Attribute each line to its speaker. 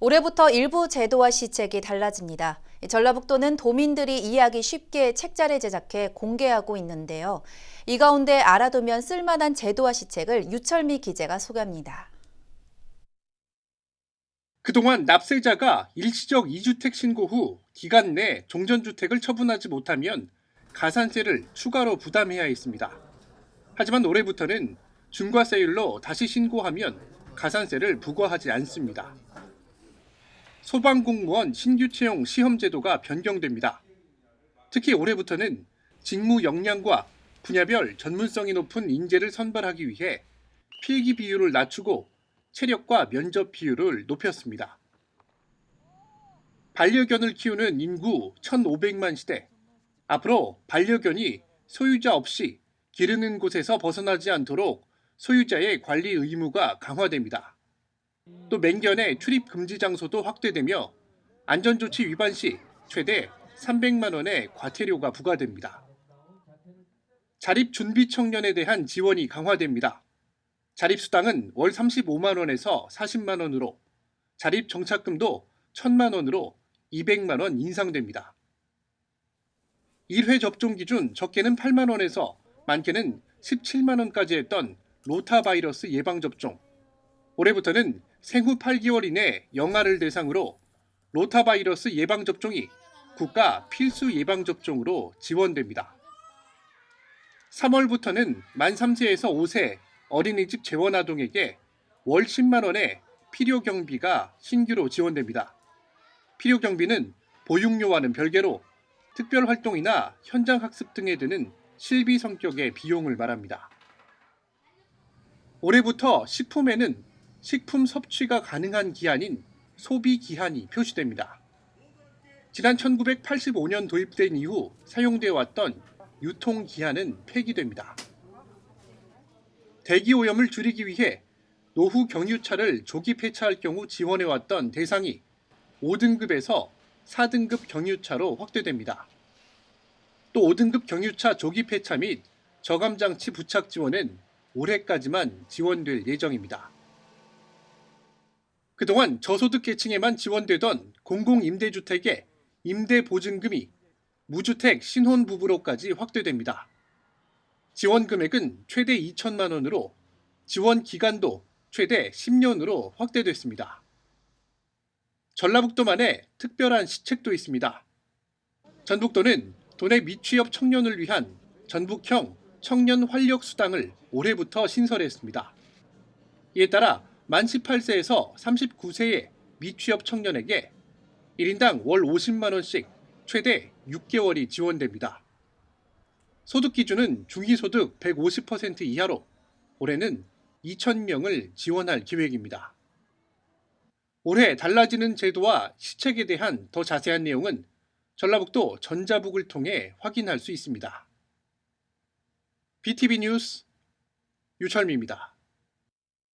Speaker 1: 올해부터 일부 제도와 시책이 달라집니다. 전라북도는 도민들이 이해하기 쉽게 책자를 제작해 공개하고 있는데요. 이 가운데 알아두면 쓸만한 제도와 시책을 유철미 기자가 소개합니다.
Speaker 2: 그동안 납세자가 일시적 2주택 신고 후 기간 내 종전주택을 처분하지 못하면 가산세를 추가로 부담해야 했습니다. 하지만 올해부터는 중과세율로 다시 신고하면 가산세를 부과하지 않습니다. 소방공무원 신규 채용 시험 제도가 변경됩니다. 특히 올해부터는 직무 역량과 분야별 전문성이 높은 인재를 선발하기 위해 필기 비율을 낮추고 체력과 면접 비율을 높였습니다. 반려견을 키우는 인구 1,500만 시대. 앞으로 반려견이 소유자 없이 기르는 곳에서 벗어나지 않도록 소유자의 관리 의무가 강화됩니다. 또 맹견의 출입 금지 장소도 확대되며 안전조치 위반 시 최대 300만 원의 과태료가 부과됩니다. 자립 준비 청년에 대한 지원이 강화됩니다. 자립 수당은 월 35만 원에서 40만 원으로, 자립 정착금도 1천만 원으로 200만 원 인상됩니다. 1회 접종 기준 적게는 8만 원에서 많게는 17만 원까지 했던 로타바이러스 예방 접종. 올해부터는 생후 8개월 이내 영아를 대상으로 로타바이러스 예방 접종이 국가 필수 예방 접종으로 지원됩니다. 3월부터는 만 3세에서 5세 어린이집 재원 아동에게 월 10만 원의 필요 경비가 신규로 지원됩니다. 필요 경비는 보육료와는 별개로 특별 활동이나 현장 학습 등에 드는 실비 성격의 비용을 말합니다. 올해부터 식품에는 식품 섭취가 가능한 기한인 소비 기한이 표시됩니다. 지난 1985년 도입된 이후 사용되어 왔던 유통 기한은 폐기됩니다. 대기 오염을 줄이기 위해 노후 경유차를 조기 폐차할 경우 지원해 왔던 대상이 5등급에서 4등급 경유차로 확대됩니다. 또 5등급 경유차 조기 폐차 및 저감 장치 부착 지원은 올해까지만 지원될 예정입니다. 그동안 저소득 계층에만 지원되던 공공임대주택의 임대보증금이 무주택 신혼 부부로까지 확대됩니다. 지원 금액은 최대 2천만 원으로 지원 기간도 최대 10년으로 확대됐습니다. 전라북도만의 특별한 시책도 있습니다. 전북도는 도내 미취업 청년을 위한 전북형 청년 활력 수당을 올해부터 신설했습니다. 이에 따라 만 18세에서 39세의 미취업 청년에게 1인당 월 50만 원씩 최대 6개월이 지원됩니다. 소득 기준은 중위소득 150% 이하로 올해는 2,000명을 지원할 계획입니다. 올해 달라지는 제도와 시책에 대한 더 자세한 내용은 전라북도 전자북을 통해 확인할 수 있습니다. BTV 뉴스 유철미입니다.